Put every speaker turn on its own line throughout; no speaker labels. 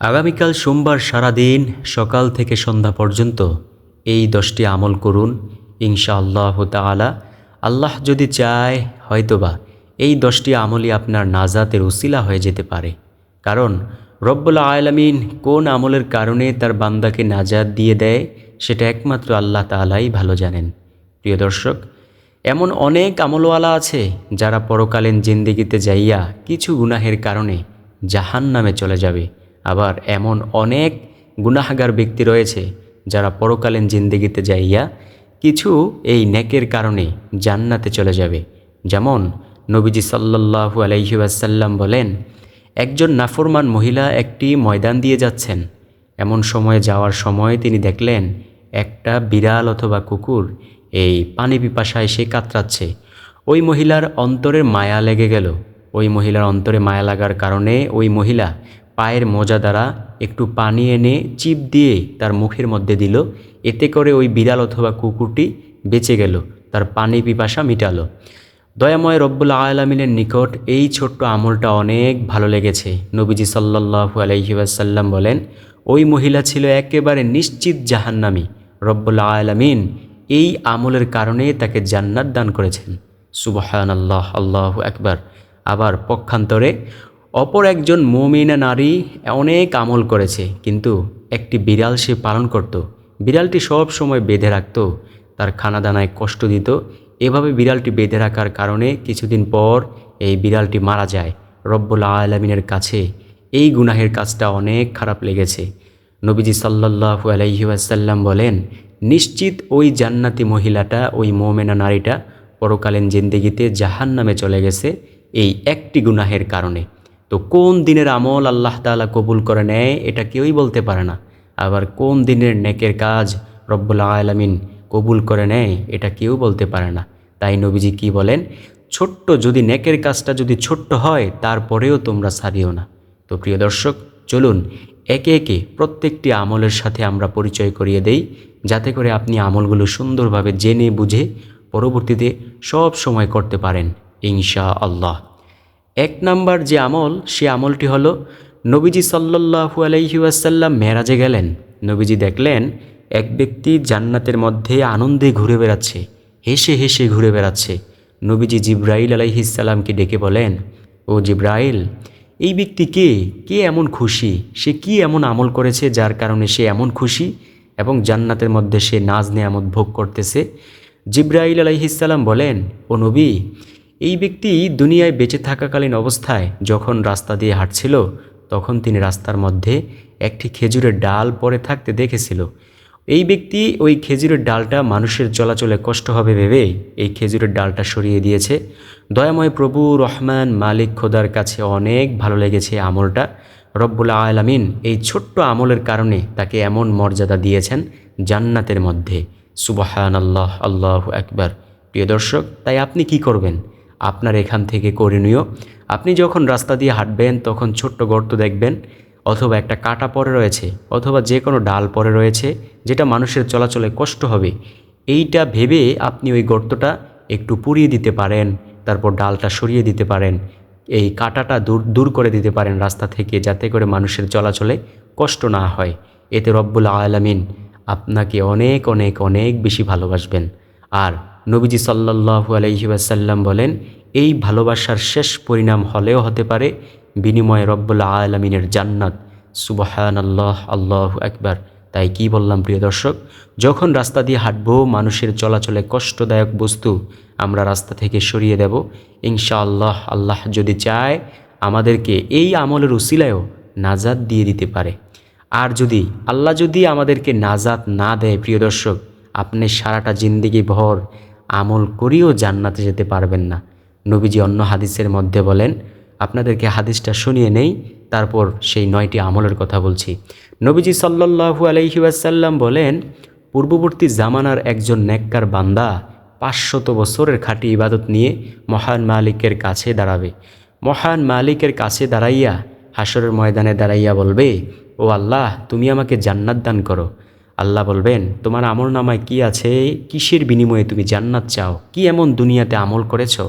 আগামীকাল সোমবার সারাদিন সকাল থেকে সন্ধ্যা পর্যন্ত এই দশটি আমল করুন, ইনশাআল্লাহ তাআলা। আল্লাহ যদি চায়, হয়তোবা এই দশটি আমলই আপনার নাজাতের উসিলা হয়ে যেতে পারে। কারণ রব্বুল আলামিন কোন আমলের কারণে তার বান্দাকে নাজাত দিয়ে দেয়, সেটা একমাত্র আল্লাহ তাআলাই ভালো জানেন। প্রিয় দর্শক, এমন অনেক আমলওয়ালা আছে যারা পরকালীন জিন্দিগিতে যাইয়া কিছু গুনাহের কারণে জাহান নামে চলে যাবে। আবার এমন অনেক গুনাহগার ব্যক্তি রয়েছে যারা পরকালীন জিন্দিগিতে যাইয়া কিছু এই নেকের কারণে জান্নাতে চলে যাবে। যেমন নবীজি সাল্লাল্লাহু আলাইহি ওয়াসাল্লাম বলেন, একজন নাফরমান মহিলা একটি ময়দান দিয়ে যাচ্ছেন। এমন সময়ে যাওয়ার সময় তিনি দেখলেন একটা বিড়াল অথবা কুকুর এই পানি পিপাসায় সে কাতরাচ্ছে। ওই মহিলার অন্তরের মায়া লেগে গেল। ওই মহিলার অন্তরে মায়া লাগার কারণে ওই মহিলা পায়ের মোজা দ্বারা একটু পানি এনে চিপ দিয়ে তার মুখের মধ্যে দিল। এতে করে ওই বিড়াল অথবা কুকুরটি বেঁচে গেল, তার পানি পিপাসা মিটালো। দয়াময় রব্বুল আলমিনের নিকট এই ছোট্ট আমলটা অনেক ভালো লেগেছে। নবীজি সাল্লাহু আলহিবাসাল্লাম বলেন, ওই মহিলা ছিল একেবারে নিশ্চিত জাহান্নামি। রব্বুল আলমিন এই আমলের কারণে তাকে জান্নাত দান করেছেন। সুবহান আল্লাহ আল্লাহ একবার আবার পক্ষান্তরে অপর একজন মমিনা নারী অনেক আমল করেছে, কিন্তু একটি বিড়াল সে পালন করত। বিড়ালটি সব সময় বেঁধে রাখত, তার খানাদানায় কষ্ট দিত। এভাবে বিড়ালটি বেঁধে রাখার কারণে কিছুদিন পর এই বিড়ালটি মারা যায়। রব্বুল আলমিনের কাছে এই গুনাহের কাজটা অনেক খারাপ লেগেছে। নবীজি সাল্লাহু আলহিউসাল্লাম বলেন, নিশ্চিত ওই জান্নাতি মহিলাটা, ওই মোমেনা নারীটা পরকালীন জিন্দিগিতে জাহান নামে চলে গেছে এই একটি গুনাহের কারণে। তো কোন দিনের আমল আল্লাহ তালা কবুল করে নেয়, এটা কেউই বলতে পারে না। আবার কোন দিনের নেকের কাজ রব্বুল আলমিন কবুল করে নেয়, এটা কেউ বলতে পারে না। তাই নবীজি কি বলেন? ছোট্ট যদি নেকের কাজটা যদি ছোট্ট হয়, তারপরেও তোমরা সারিও না। তো প্রিয় দর্শক, চলুন একে একে প্রত্যেকটি আমলের সাথে আমরা পরিচয় করিয়ে দেই, যাতে করে আপনি আমলগুলো সুন্দরভাবে জেনে বুঝে পরবর্তীতে সব সময় করতে পারেন ইনশা আল্লাহ এক নাম্বার যে আমল, সে আমলটি হলো, নবীজি সাল্লাহু আলাইহি ওয়াসাল্লাম মেরাজে গেলেন। নবীজি দেখলেন, এক ব্যক্তি জান্নাতের মধ্যে আনন্দে ঘুরে বেড়াচ্ছে, হেসে হেসে ঘুরে বেড়াচ্ছে। নবীজি জিব্রাইল আলাইহিসাল্লামকে ডেকে বলেন, ও জিব্রাইল, এই ব্যক্তি কে? কে এমন খুশি? সে কি এমন আমল করেছে যার কারণে সে এমন খুশি এবং জান্নাতের মধ্যে সে নাজ নেয়ামত ভোগ করতেছে? জিব্রাইল আলাইহিসাল্লাম বলেন, ও নবী এই ব্যক্তি দুনিয়ায় বেঁচে থাকাকালীন অবস্থায় যখন রাস্তা দিয়ে হাঁটছিল, তখন তিনি রাস্তার মধ্যে একটি খেজুরের ডাল পরে থাকতে দেখেছিল। এই ব্যক্তি ওই খেজুরের ডালটা মানুষের চলাচলে কষ্ট হবে ভেবে এই খেজুরের ডালটা সরিয়ে দিয়েছে। দয়াময় প্রভু রহমান মালিক খোদার কাছে অনেক ভালো লেগেছে আমলটা। রব্বুল আলামিন এই ছোট্ট আমলের কারণে তাকে এমন মর্যাদা দিয়েছেন জান্নাতের মধ্যে। সুবাহান আল্লাহ আল্লাহ একবার প্রিয় দর্শক, তাই আপনি কি করবেন? আপনার এখান থেকে করণীয় আপনি যখন রাস্তা দিয়ে হাঁটবেন, তখন ছোট্ট গর্ত দেখবেন, অথবা একটা কাটা পরে রয়েছে, অথবা যে কোনো ডাল পরে রয়েছে, যেটা মানুষের চলাচলে কষ্ট হবে। এইটা ভেবে আপনি ওই গর্তটা একটু পুড়িয়ে দিতে পারেন, তারপর ডালটা সরিয়ে দিতে পারেন, এই কাটাটা দূর দূর করে দিতে পারেন রাস্তা থেকে, যাতে করে মানুষের চলাচলে কষ্ট না হয়। এতে রব্বুল আলামিন আপনাকে অনেক অনেক অনেক বেশি ভালোবাসবেন। আর নবীজি সাল্লাহু আলহিবাসাল্লাম বলেন, এই ভালোবাসার শেষ পরিণাম হলেও হতে পারে বিনিময়ে রব্বুল্লা আলমিনের জান্নাত। সুবাহান আল্লাহ আল্লাহ একবার তাই কি বললাম, প্রিয় দর্শক? যখন রাস্তা দিয়ে হাঁটবো, মানুষের চলাচলে কষ্টদায়ক বস্তু আমরা রাস্তা থেকে সরিয়ে দেব। ইনশা আল্লাহ আল্লাহ যদি চায়, আমাদেরকে এই আমলের উসিলায়ও নাজাদ দিয়ে দিতে পারে। আর যদি, আল্লাহ যদি আমাদেরকে নাজাত না দেয়, প্রিয় দর্শক, আপনি সারাটা জিন্দিগি ভর আমল করিও জান্নাতে যেতে পারবেন না। নবীজি অন্য হাদিসের মধ্যে বলেন, আপনাদেরকে হাদিসটা শুনিয়ে নেই, তারপর সেই নয়টি আমলের কথা বলছি। নবীজি সাল্লাহু আলহি ওয়াসাল্লাম বলেন, পূর্ববর্তী জামানার একজন নেককার বান্দা পাঁচশত বছরের খাঁটি ইবাদত নিয়ে মহান মালিকের কাছে দাঁড়াবে। মহান মালিকের কাছে দাঁড়াইয়া হাসরের ময়দানে দাঁড়াইয়া বলবে, ও আল্লাহ, তুমি আমাকে জান্নাত দান করো। আল্লাহ বলবেন, তোমার আমল নামায় কী আছে? কিসের বিনিময়ে তুমি জান্নাত চাও? কি এমন দুনিয়াতে আমল করেছ?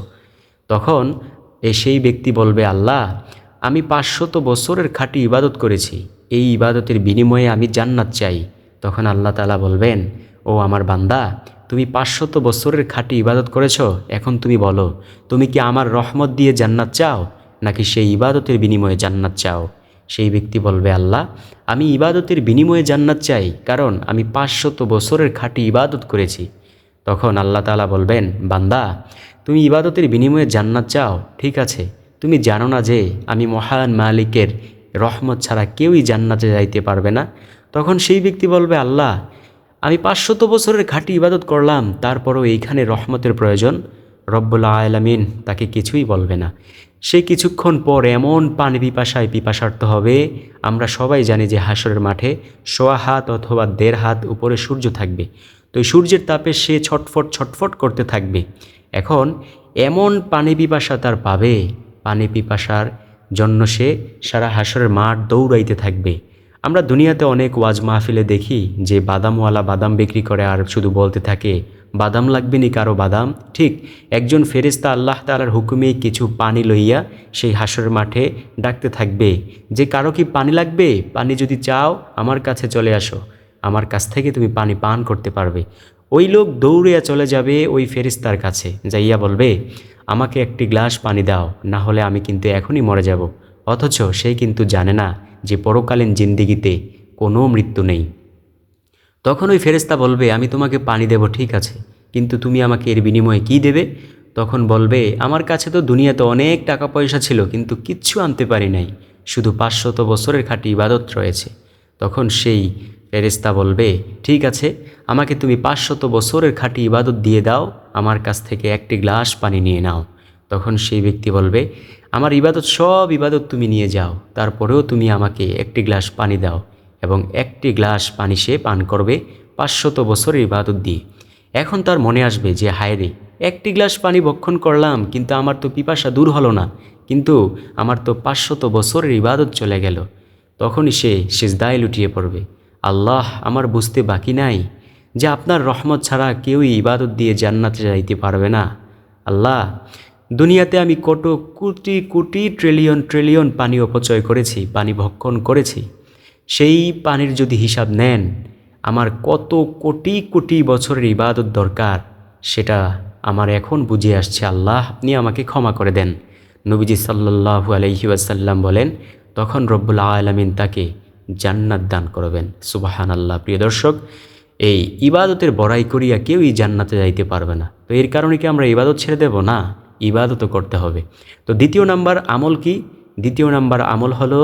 তখন এ সেই ব্যক্তি বলবে, আল্লাহ, আমি পাঁচশত বছরের খাঁটি ইবাদত করেছি। এই ইবাদতের বিনিময়ে আমি জান্নাত চাই। তখন আল্লাহ তালা বলবেন, ও আমার বান্দা, তুমি পাঁচশত বছরের খাঁটি ইবাদত করেছ? এখন তুমি বলো, তুমি কি আমার রহমত দিয়ে জান্নাত চাও? নাকি সেই ইবাদতের বিনিময়ে জান্নাত চাও? সেই ব্যক্তি বলবে, আল্লাহ, আমি ইবাদতের বিনিময়ে জান্নাত চাই, কারণ আমি পাঁচশত বছরের খাঁটি ইবাদত করেছি। তখন আল্লাহ তালা বলবেন, বান্দা, তুমি ইবাদতের বিনিময়ে জান্নাত চাও, ঠিক আছে, তুমি জানো না যে আমি মহান মালিকের রহমত ছাড়া কেউই জান্নাতে যাইতে পারবে না? তখন সেই ব্যক্তি বলবে, আল্লাহ, আমি পাঁচশত বছরের খাঁটি ইবাদত করলাম, তারপরও এইখানে রহমতের প্রয়োজন। রব্বুল্লা আলামিন তাকে কিছুই বলবে না। সে কিছুক্ষণ পর এমন পানি পিপাসায় পিপাসার্থ হবে, আমরা সবাই জানি যে হাসরের মাঠে সোয়া হাত অথবা দেড় হাত উপরে সূর্য থাকবে। তো সূর্যের তাপে সে ছটফট ছটফট করতে থাকবে। এখন এমন পানি পিপাসা তার পাবে, পানি পিপাসার জন্য সে সারা হাসরের মাঠ দৌড়াইতে থাকবে। আমরা দুনিয়াতে অনেক ওয়াজ মাহফিলে দেখি যে বাদামওয়ালা বাদাম বিক্রি করে আর শুধু বলতে থাকে বাদাম লাগবে নি কারও বাদাম? ঠিক, একজন ফেরেস্তা আল্লাহ তালার হুকুমে কিছু পানি লইয়া সেই হাসরের মাঠে ডাকতে থাকবে, যে কারও কি পানি লাগবে? পানি যদি চাও, আমার কাছে চলে আসো, আমার কাছ থেকে তুমি পানি পান করতে পারবে। ওই লোক দৌড়িয়া চলে যাবে ওই ফেরিস্তার কাছে, যাইয়া বলবে, আমাকে একটি গ্লাস পানি দাও, না হলে আমি কিন্তু এখনই মরে যাব। অথচ সে কিন্তু জানে না যে পরকালীন জিন্দিগিতে কোনো মৃত্যু নেই। তখন ওই ফেরেস্তা বলবে, আমি তোমাকে পানি দেব, ঠিক আছে। কিন্তু তুমি আমাকে এর বিনিময়ে কি দেবে? তখন বলবে, আমার কাছে তো দুনিয়াতে অনেক টাকা পয়সা ছিল, কিন্তু কিচ্ছু আনতে পারি নাই। শুধু পাঁচশত বছরের খাঁটি ইবাদত রয়েছে। তখন সেই ফেরেস্তা বলবে, ঠিক আছে, আমাকে তুমি পাঁচশত বছরের খাঁটি ইবাদত দিয়ে দাও, আমার কাছ থেকে একটি গ্লাস পানি নিয়ে নাও। তখন সেই ব্যক্তি বলবে, আমার ইবাদত সব ইবাদত তুমি নিয়ে যাও, তারপরেও তুমি আমাকে একটি গ্লাস পানি দাও। এবং একটি গ্লাস পানি সে পান করবে পাঁচশত বছরের ইবাদত দিয়ে। এখন তার মনে আসবে যে, হায় রে, একটি গ্লাস পানি ভক্ষণ করলাম, কিন্তু আমার তো পিপাসা দূর হলো না, কিন্তু আমার তো পাঁচশত বছরের ইবাদত চলে গেল। তখনই সে সেজদায় লুটিয়ে পড়বে। আল্লাহ আমার বুঝতে বাকি নাই যে, আপনার রহমত ছাড়া কেউই ইবাদত দিয়ে জান্নাতে যাইতে পারবে না। আল্লাহ, দুনিয়াতে আমি কত কোটি কোটি ট্রিলিয়ন ট্রিলিয়ন পানি অপচয় করেছি, পানি ভক্ষণ করেছি সেই পানির যদি হিসাব নেন, আমার কত কোটি কোটি বছরের ইবাদত দরকার, সেটা আমার এখন বুঝে আসছে আল্লাহ, আপনি আমাকে ক্ষমা করে দেন। নবীজি সাল্লাহু আলহি ওয়াসাল্লাম বলেন, তখন রব্বুল আলমিন তাকে জান্নাত দান করবেন। সুবাহান আল্লাহ প্রিয় দর্শক, এই ইবাদতের বড়াই করিয়া কেউই জান্নাতে যাইতে পারবে না। তো এর কারণে কি আমরা ইবাদত ছেড়ে দেব? না, ইবাদতও করতে হবে। তো দ্বিতীয় নাম্বার আমল কি? দ্বিতীয় নাম্বার আমল হলো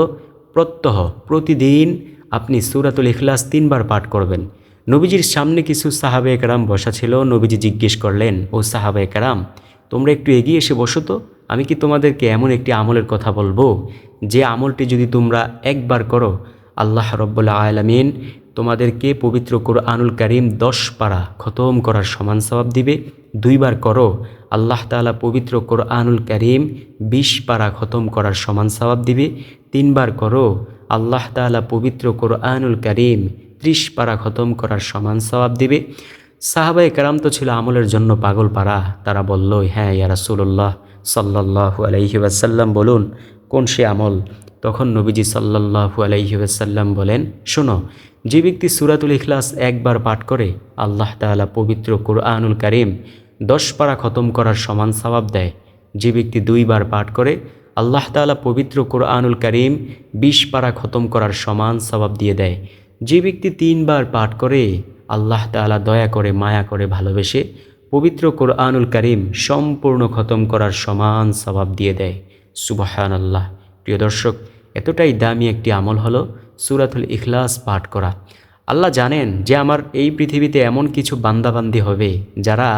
প্রত্যহ প্রতিদিন আপনি সুরাতুল ইখলাস তিনবার পাঠ করবেন। নবীজির সামনে কিছু সাহাবে একরাম বসা ছিল। নবীজি জিজ্ঞেস করলেন, ও সাহাবে একরাম, তোমরা একটু এগিয়ে এসে বসো তো। আমি কি তোমাদেরকে এমন একটি আমলের কথা বলব? যে আমলটি যদি তোমরা একবার করো, আল্লাহ রব্বুল্লা আলমিন তোমাদেরকে পবিত্র আনুল করিম দশ পারা খতম করার সমান সবাব দিবে। দুইবার করো। আল্লাহ তালা পবিত্র আনুল করিম বিশ পারা খতম করার সমান সবাব দিবে। তিনবার করো। আল্লাহ তালা পবিত্র আনুল করিম ত্রিশ পারা খতম করার সমান সবাব দিবে। সাহাবাই কারাম তো ছিল আমলের জন্য পাগল পাড়া। তারা বলল হ্যাঁ ইয়া রাসুল্লাহ সাল্লাহু আলাইহি ওয়াসাল্লাম বলুন, কোন সে আমল? তখন নবীজি সাল্লাহু ওয়াসাল্লাম বলেন, শোনো যে ব্যক্তি সুরাতুল ইখলাস একবার পাঠ করে, আল্লাহ তাআলা পবিত্র কুরআনুল কারিম দশ পারা খতম করার সমান সবাব দেয়। যে ব্যক্তি দুইবার পাঠ করে, আল্লাহ তাআলা পবিত্র কোরআনুল করিম বিশ পারা খতম করার সমান সবাব দিয়ে দেয়। যে ব্যক্তি তিনবার পাঠ করে, আল্লাহ তাআলা দয়া করে, মায়া করে ভালোবেসে পবিত্র কোরআনুল করিম সম্পূর্ণ খতম করার সমান স্বভাব দিয়ে দেয়। সুবাহান আল্লাহ প্রিয় দর্শক, এতটাই দামি একটি আমল হলো সুরাতুল ইখলাস পাঠ করা। আল্লাহ জানেন যে আমার এই পৃথিবীতে এমন কিছু বান্দাবান্দি হবে যারা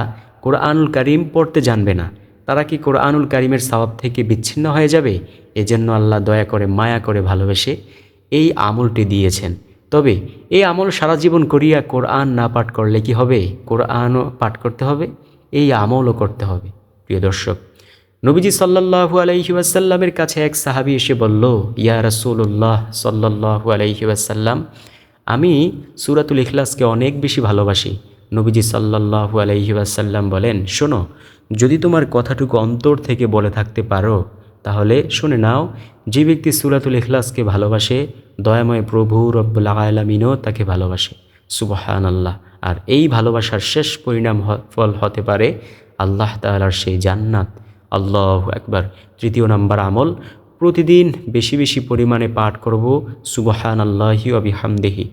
কোরআনুল করিম পড়তে জানবে না। তারা কি কোরআনুল করিমের সবাব থেকে বিচ্ছিন্ন হয়ে যাবে? এজন্য আল্লাহ দয়া করে, মায়া করে ভালোবেসে এই আমলটি দিয়েছেন। তবে এই আমল সারা জীবন করিয়া কোরআন না পাঠ করলে কি হবে? কোরআনও পাঠ করতে হবে, এই আমলও করতে হবে। প্রিয় দর্শক নবীজি সাল্লাহু আলাইহি ওয়াসাল্লামের কাছে এক সাহাবি এসে বলল, ইয়া রাসুল্লাহ সাল্লাহু আলাইহি আমি সুরাতুল ইখলাসকে অনেক বেশি ভালোবাসি। নবীজি সাল্লাহু আলাইহি ওয়াসাল্লাম বলেন, শোনো, যদি তোমার কথাটুকু অন্তর থেকে বলে থাকতে পারো, তাহলে শুনে নাও, যে ব্যক্তি সুরাতুল ইখলাসকে ভালোবাসে, দয়াময় প্রভু রব্বুল আলামিনও তাকে ভালোবাসে। সুবহান আল্লাহ আর এই ভালোবাসার শেষ পরিণাম ফল হতে পারে আল্লাহ তাআলার সেই জান্নাত। আল্লাহ একবার তৃতীয় নাম্বার আমল, প্রতিদিন বেশি বেশি পরিমাণে পাঠ করব সুবহান আল্লাহি অবিহামদেহি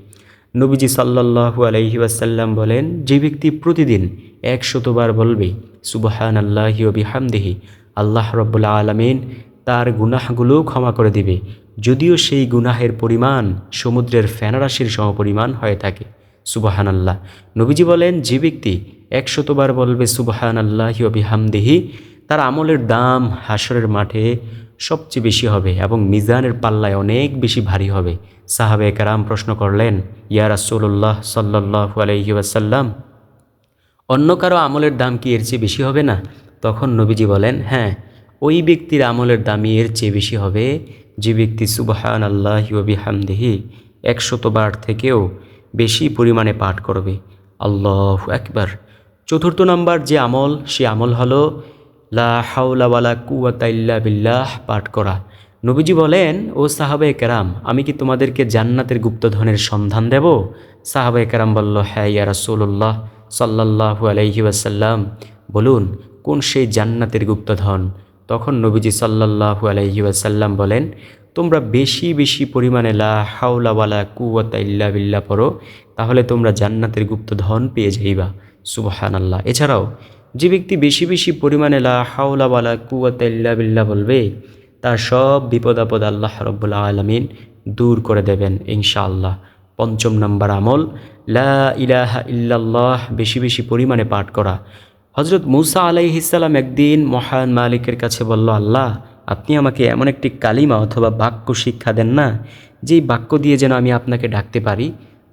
নবীজি সাল্লাল্লাহু আলাইহি ওয়াসাল্লাম বলেন, যে ব্যক্তি প্রতিদিন একশতবার বলবে সুবহান আল্লাহি অবিহামদেহি আল্লাহ রব্বুল আলমিন তার গুনাহগুলো ক্ষমা করে দিবে। যদিও সেই গুনাহের পরিমাণ সমুদ্রের ফেনারাশির সমপরিমাণ হয়ে থাকে। সুবাহান আল্লাহ নবীজি বলেন, যে ব্যক্তি একশতবার বলবে সুবাহান আল্লাহি অবিহামদেহি তার আমলের দাম হাসরের মাঠে সবচেয়ে বেশি হবে এবং মিজানের পাল্লায় অনেক বেশি ভারী হবে। সাহাবে কারাম প্রশ্ন করলেন, ইয়া রাসূলুল্লাহ সাল্লাল্লাহু আলাইহি ওয়াসাল্লাম, অন্য কারও আমলের দাম কি এর চেয়ে বেশি হবে না? তখন নবীজি বলেন হ্যাঁ ওই ব্যক্তির আমলের দামই এর চেয়ে বেশি হবে। যে ব্যক্তি সুবহান আল্লাহ ইউবি হামদেহি একশতবার থেকেও বেশি পরিমাণে পাঠ করবে। আল্লাহ একবার চতুর্থ নাম্বার যে আমল, সে আমল হলো লা হাওলা ওয়ালা কুওয়াতা বিল্লাহ পাঠ করা। নবীজি বলেন, ও সাহাবে কেরাম, আমি কি তোমাদেরকে জান্নাতের গুপ্তধনের সন্ধান দেব? সাহাবে কেরাম বলল হ্যাঁ ইয়া রাসূলুল্লাহ সাল্লাল্লাহু আলাইহি ওয়াসাল্লাম, বলুন, কোন সেই জান্নাতের গুপ্তধন? তখন নবীজি সাল্লাল্লাহু আলাইহি ওয়াসাল্লাম বলেন, তোমরা বেশি বেশি পরিমাণে লা হাওলা ওয়ালা কুওয়াতা ইল্লা বিল্লাহ পড়ো, তাহলে তোমরা জান্নাতের গুপ্তধন পেয়ে যাইবা। সুবহানাল্লাহ। এছাড়াও যে ব্যক্তি বেশি বেশি পরিমাণে লা হাওলা ওয়ালা কুওয়াতা ইল্লা বিল্লাহ বলবে, তার সব বিপদ আপদ আল্লাহ রব্বুল আলমিন দূর করে দেবেন ইনশাআল্লাহ। পঞ্চম নম্বর আমল, লা ইলাহা ইল্লাল্লাহ বেশি বেশি পরিমাণে পাঠ করা। হজরত মুসা আলাইহিসাল্লাম একদিন মহান মালিকের কাছে বলল, আল্লাহ, আপনি আমাকে এমন একটি কালিমা অথবা বাক্য শিক্ষা দেন না, যেই বাক্য দিয়ে যেন আমি আপনাকে ডাকতে পারি?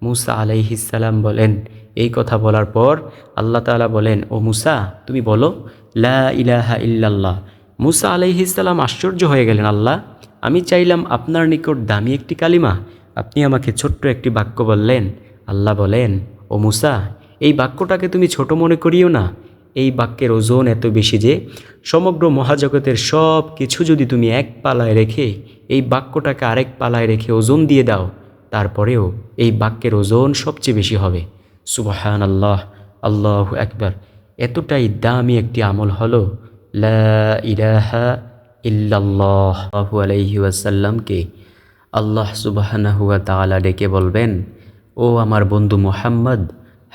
মুসা আলাইহিসাল্লাম বলেন এই কথা বলার পর আল্লাহ তাআলা বলেন, ও মুসা, তুমি বলো, লা ইলাহা ইল্লাল্লাহ। মুসা আলাইহিসাল্লাম আশ্চর্য হয়ে গেলেন, আল্লাহ, আমি চাইলাম আপনার নিকট দামি একটি কালিমা। আপনি আমাকে ছোট্ট একটি বাক্য বললেন। আল্লাহ বলেন, ও মুসা, এই বাক্যটাকে তুমি ছোট মনে করিও না। এই বাক্যের ওজন এত বেশি যে সমগ্র মহাজগতের সব কিছু যদি তুমি এক পালায় রেখে, এই বাক্যটাকে আরেক পালায় রেখে ওজন দিয়ে দাও, তারপরেও এই বাক্যের ওজন সবচেয়ে বেশি হবে। সুবহান আল্লাহ আল্লাহ একবার এতটাই দামি একটি আমল হলো ইলাহা ইল্লাল্লাহ আলাইহি ওয়াসাল্লামকে আল্লাহ সুবাহানাহুয়া তাআলা ডেকে বলবেন, ও আমার বন্ধু মোহাম্মদ,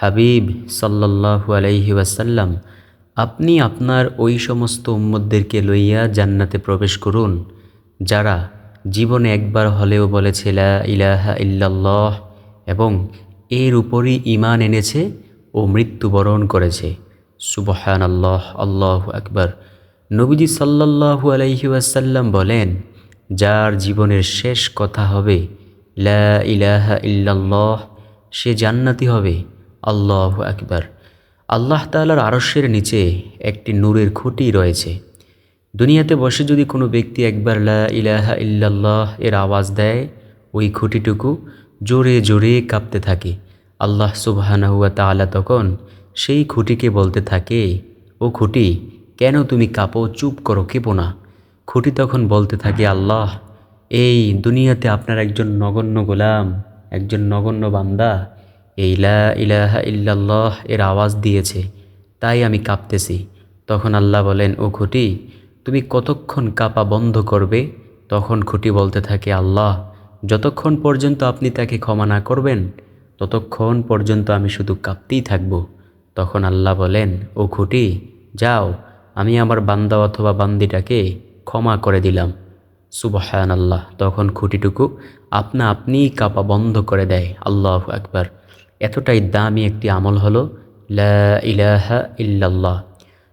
হাবিব সাল্লাল্লাহু আলাইহি ওয়াসাল্লাম, আপনি আপনার ওই সমস্ত উম্মতদেরকে লইয়া জান্নাতে প্রবেশ করুন, যারা জীবনে একবার হলেও বলেছে ইলাহা ইল্লাল্লাহ এবং এর উপরই ঈমান এনেছে ও মৃত্যুবরণ করেছে। সুবহান আল্লাহ আল্লাহ আকবার। নবীজি আলাইহি ওয়াসাল্লাম বলেন, যার জীবনের শেষ কথা হবে, লা ইলাহা ইল্লাল্লাহ, সে জান্নাতি হবে। আল্লাহ আকবার। আল্লাহ তাআলার আরশের নিচে একটি নূরের খুঁটি রয়েছে। দুনিয়াতে বসে যদি কোনো ব্যক্তি একবার লা ইলাহা ইল্লাল্লাহ এর আওয়াজ দেয়, ওই খুঁটিটুকু জোরে জোরে কাঁপতে থাকে। আল্লাহ সুবহানাহুয়া তাআলা তখন সেই খুঁটিকে বলতে থাকে, ও খুঁটি, কেন তুমি কাঁপো, চুপ করো, কেঁপো না? খুঁটি তখন বলতে থাকে, আল্লাহ, এই দুনিয়াতে আপনার একজন নগণ্য গোলাম, একজন নগণ্য বান্দা, এই লা ইলাহা ইল্লাল্লাহ এর আওয়াজ দিয়েছে, তাই আমি কাঁপতেছি। তখন আল্লাহ বলেন, ও খুঁটি, তুমি কতক্ষণ কাঁপা বন্ধ করবে? তখন খুঁটি বলতে থাকে, আল্লাহ যতক্ষণ পর্যন্ত আপনি তাকে ক্ষমা না করবেন, ততক্ষণ পর্যন্ত আমি শুধু কাঁপতেই থাকব। তখন আল্লাহ বলেন, ও খুঁটি, যাও, আমি আমার বান্দা অথবা বান্দিটাকে ক্ষমা করে দিলাম। সুবহান আল্লাহ তখন খুঁটিটুকু আপনা আপনিই কাঁপা বন্ধ করে দেয়। আল্লাহ একবার এতটাই দামি একটি আমল হলো, লা ইলাহা ইল্লাল্লাহ।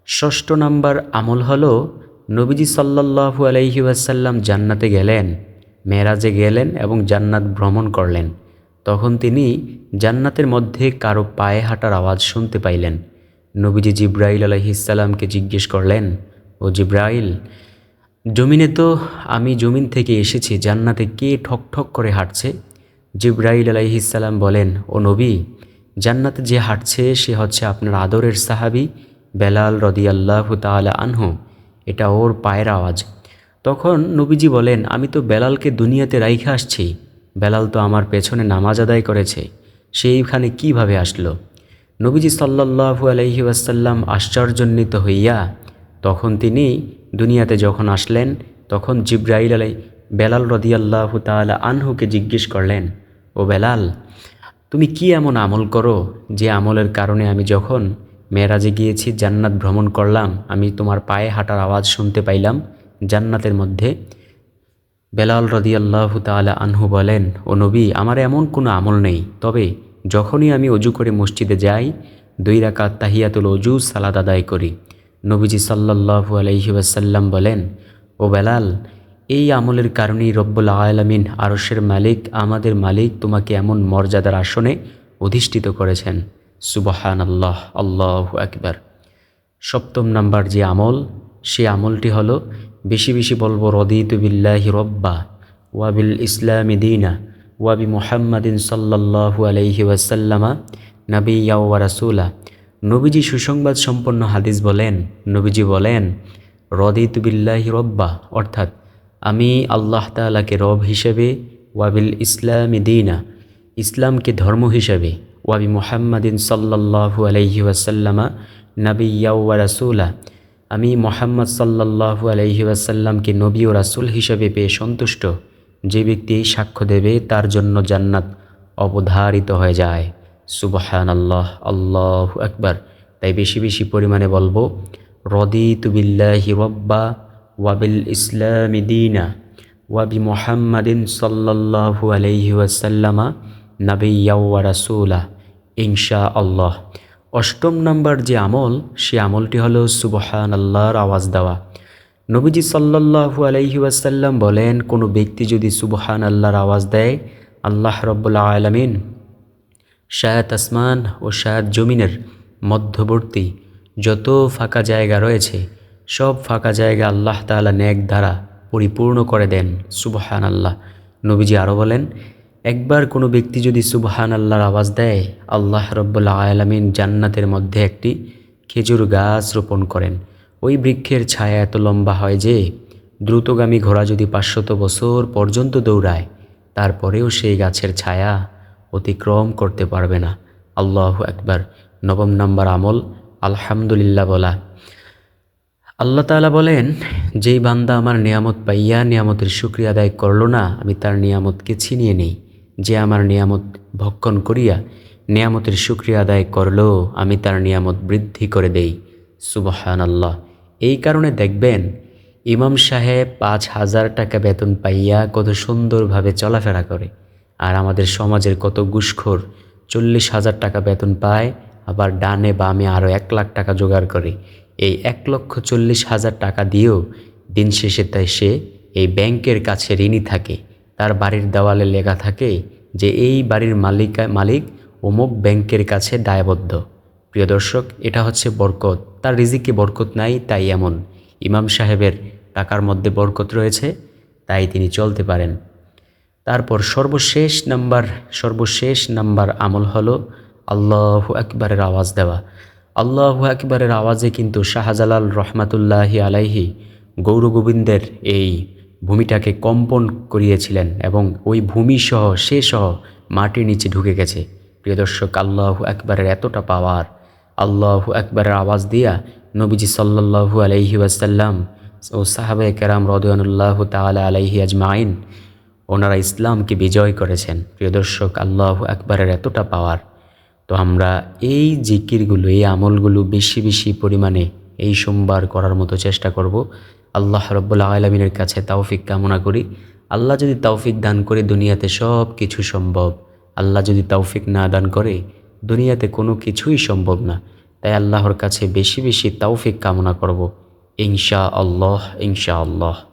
ষষ্ঠ নাম্বার আমল হলো, নবীজি সাল্লাল্লাহু আলাইহি ওয়াসাল্লাম জান্নাতে গেলেন। মেরাজে গেলেন এবং জান্নাত ভ্রমণ করলেন। তখন তিনি জান্নাতের মধ্যে কারও পায়ে হাঁটার আওয়াজ শুনতে পাইলেন। নবীজি জিব্রাইল আলাইহিসাল্লামকে জিজ্ঞেস করলেন, ও জিব্রাইল, জমিনে তো আমি জমিন থেকে এসেছি, জান্নাতে কে ঠক ঠক করে হাঁটছে? জিব্রাইল আলাইহিসাল্লাম বলেন, ও নবী, জান্নাতে যে হাঁটছে সে হচ্ছে আপনার আদরের সাহাবি বেলাল রদিয়াল্লাহু তাআলা আনহু। এটা ওর পায়ের আওয়াজ। তখন নবীজি বলেন, আমি তো বেলালকে দুনিয়াতে রাইখে আসছি। বেলাল তো আমার পেছনে নামাজ আদায় করেছে। সেইখানে কীভাবে আসলো? নবীজি সাল্লাহু আলহি ওয়াসাল্লাম আশ্চর্যান্বিত হইয়া তখন তিনি দুনিয়াতে যখন আসলেন, তখন জিব্রাইল আলাই, বেলাল রদিয়াল্লাহ তালা আনহুকে জিজ্ঞেস করলেন, ও বেলাল, তুমি কি এমন আমল করো যে আমলের কারণে আমি যখন মেয়েরাজে গিয়েছি জান্নাত ভ্রমণ করলাম, আমি তোমার পায়ে হাঁটার আওয়াজ শুনতে পাইলাম? জান্নাতের মধ্যে। বেলাল রদিয়াল্লাহ তালা আনহু বলেন, ও নবী, আমার এমন কোনো আমল নেই। তবে যখনই আমি অজু করে মসজিদে যাই, দুই রাকাত তাহিয়াতুল অজু সালাদ আদায় করি। নবীজি সাল্লাহু আলহি ওয়াসাল্লাম বলেন, ও বেলাল, এই আমলের কারণেই রব্বুল আলমিন আরশের মালিক, আমাদের মালিক তোমাকে এমন মর্যাদার আসনে অধিষ্ঠিত করেছেন। সুবাহান আল্লাহ আল্লাহ একবার সপ্তম নাম্বার যে আমল, সে আমলটি হলো বেশি বেশি বলব, রদিতু বিল্লাহি রব্বা ওয়াবিল ইসলামী দিনা ওয়াবি মুহাম্মাদিন সাল্লাল্লাহু আলাইহি ওয়াসাল্লামা নবী ওয়া রাসূলা। নবীজি সুসংবাদ সম্পন্ন হাদিস বলেন, নবীজি বলেন, রদিতু বিল্লাহি রব্বা অর্থাৎ, আমি আল্লাহ তাআলাকে রব হিসেবে ওয়াবিল ইসলামী দিনা, ইসলামকে ধর্ম হিসেবে ওয়াবি মুহাম্মাদিন সাল্লাল্লাহু আলাইহি ওয়াসাল্লামা নবী ওয়া রাসূলা। আমি মোহাম্মদ সাল্লাল্লাহু আলহি আসাল্লামকে নবী ও রাসুল হিসেবে পেয়ে সন্তুষ্ট। যে ব্যক্তি এই সাক্ষ্য দেবে, তার জন্য জান্নাত অবধারিত হয়ে যায়। সুবহান আল্লাহ আল্লাহ আকবার। তাই বেশি বেশি পরিমাণে বলব রদি তুবিল্লাহি রব্বা ওয়াবিল ইসলামি দিনা ওয়াবি মোহাম্মদিন সাল্লাল্লাহু আলহি ওয়াসাল্লামা নবী ওয়া রাসুলা। ইনশা আল্লাহ অষ্টম নাম্বার যে আমল, সে আমলটি হলো সুবহান আল্লাহর আওয়াজ দেওয়া। নবীজি সাল্লাহু আলহি ওয়াসাল্লাম বলেন, কোনো ব্যক্তি যদি সুবহান আল্লাহর আওয়াজ দেয়, আল্লাহ রব্বুল্লা আলমিন শায়াত আসমান ও শায়াত জমিনের মধ্যবর্তী যত ফাঁকা জায়গা রয়েছে, সব ফাঁকা জায়গা আল্লাহ তালা ন্যাক দ্বারা পরিপূর্ণ করে দেন সুবহান আল্লাহ নবীজি আরও বলেন একবার কোনো ব্যক্তি যদি সুবহান আল্লাহর আওয়াজ দেয়, আল্লাহ রব্বুল্লা আলমিন জান্নাতের মধ্যে একটি খেজুর গাছ রোপণ করেন। ওই বৃক্ষের ছায়া এত লম্বা হয় যে, দ্রুতগামী ঘোড়া যদি পাঁচশত বছর পর্যন্ত দৌড়ায়, তারপরেও সেই গাছের ছায়া অতিক্রম করতে পারবে না। আল্লাহ একবার নবম নম্বর আমল, আলহামদুলিল্লাহ বলা। আল্লাহ তালা বলেন, যেই বান্দা আমার নিয়ামত পাইয়া নিয়ামতের শুক্রিয়া আদায় করল না, আমি তার নিয়ামতকে ছিনিয়ে নেই। যে আমার নিয়ামত ভক্ষণ করিয়া নিয়ামতের শুক্রিয়া আদায় করল, আমি তার নিয়ামত বৃদ্ধি করে দেই। সুবহান আল্লাহ এই কারণে দেখবেন, ইমাম সাহেব পাঁচ হাজার টাকা বেতন পাইয়া কত সুন্দরভাবে চলাফেরা করে। আর আমাদের সমাজের কত গুসখোর চল্লিশ হাজার টাকা বেতন পায়, আবার ডানে বামে আরও এক লাখ টাকা জোগাড় করে। এই এক লক্ষ চল্লিশ হাজার টাকা দিয়েও দিন শেষে তাই সে এই ব্যাংকের কাছে ঋণী থাকে। তার বাড়ির দেওয়ালে লেখা থাকে যে এই বাড়ির মালিকা, মালিক অমুক ব্যাংকের কাছে দায়বদ্ধ। প্রিয় দর্শক, এটা হচ্ছে বরকত। তার রিজিকে বরকত নাই, তাই এমন। ইমাম সাহেবের টাকার মধ্যে বরকত রয়েছে, তাই তিনি চলতে পারেন। তারপর সর্বশেষ নাম্বার সর্বশেষ নাম্বার আমল হলো আল্লাহ আকবরের আওয়াজ দেওয়া। আল্লাহ আকবরের আওয়াজে কিন্তু শাহজালাল রহমাতুল্লাহি আলাইহি গৌরগোবিন্দের এই ভূমিটাকে কম্পন করিয়েছিলেন এবং ওই ভূমি সহ সে সহ মাটির নিচে ঢুকে গেছে। প্রিয় দর্শক, আল্লাহ আকবরের এতটা পাওয়ার, আল্লাহ আকবরের আওয়াজ দিয়া নবীজি সাল্লাহু আলাইহি ওয়াসাল্লাম ও সাহাবে কেরাম রদুয়ানুল্লাহ তালা আলাইহি আজমাইন, ওনারা ইসলামকে বিজয় করেছেন। প্রিয় দর্শক, আল্লাহ আকবরের এতটা পাওয়ার। তো আমরা এই জিকিরগুলো, এই আমলগুলো বেশি বেশি পরিমাণে এই সোমবার করার মতো চেষ্টা করব। আল্লাহ রব্বুল্লা আলমিনের কাছে তাওফিক কামনা করি। আল্লাহ যদি তাওফিক দান করে দুনিয়াতে সব কিছু সম্ভব। আল্লাহ যদি তাওফিক না দান করে, দুনিয়াতে কোনো কিছুই সম্ভব না। তাই আল্লাহর কাছে বেশি বেশি তাওফিক কামনা করব। ইনশা আল্লাহ ইনশা আল্লাহ